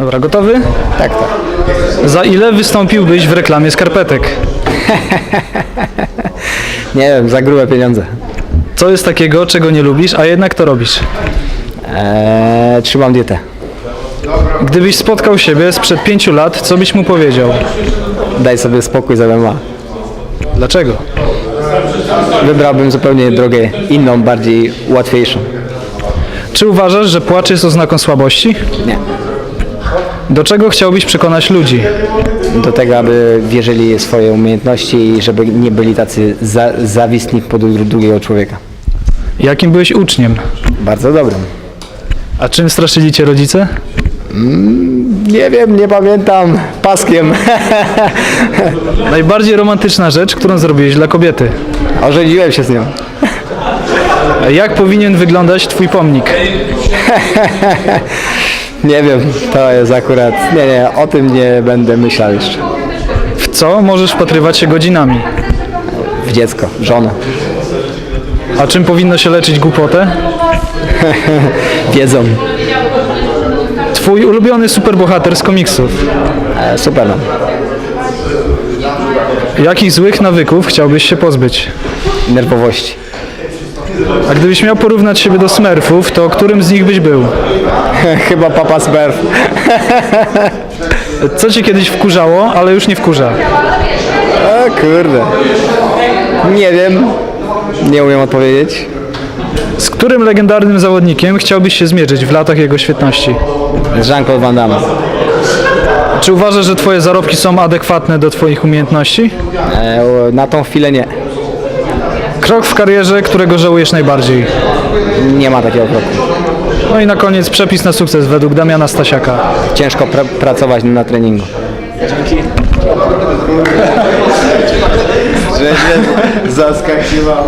Dobra, gotowy? Tak, tak. Za ile wystąpiłbyś w reklamie skarpetek? Nie wiem, za grube pieniądze. Co jest takiego, czego nie lubisz, a jednak to robisz? Eee, trzymam dietę. Gdybyś spotkał siebie sprzed pięciu lat, co byś mu powiedział? Daj sobie spokój z MMA. Dlaczego? Wybrałbym zupełnie drogę inną, bardziej łatwiejszą. Czy uważasz, że płacz jest oznaką słabości? Nie. Do czego chciałbyś przekonać ludzi? Do tego, aby wierzyli w swoje umiejętności i żeby nie byli tacy za, zawistni pod dru- drugiego człowieka. Jakim byłeś uczniem? Bardzo dobrym. A czym straszyli cię rodzice? Nie wiem, nie pamiętam. Paskiem. Najbardziej romantyczna rzecz, którą zrobiłeś dla kobiety. Ożeniłem się z nią. Jak powinien wyglądać twój pomnik? Nie wiem, to jest akurat... Nie, nie, o tym nie będę myślał jeszcze. W co możesz wpatrywać się godzinami? W dziecko, w żonę. A czym powinno się leczyć głupotę? Wiedzą. Twój ulubiony superbohater z komiksów. E, Superman. Jakich złych nawyków chciałbyś się pozbyć? Nerwowości. A gdybyś miał porównać siebie do smerfów, to którym z nich byś był? Chyba papa Smurf. Co cię kiedyś wkurzało, ale już nie wkurza? O kurde. Nie wiem. Nie umiem odpowiedzieć. Z którym legendarnym zawodnikiem chciałbyś się zmierzyć w latach jego świetności? Z Jean-Claude Van Damme. Czy uważasz, że twoje zarobki są adekwatne do twoich umiejętności? E, na tą chwilę nie. Krok w karierze, którego żałujesz najbardziej? Nie ma takiego kroku. No i na koniec przepis na sukces według Damiana Stasiaka. Ciężko pra- pracować na treningu. Że się zaskakiwał.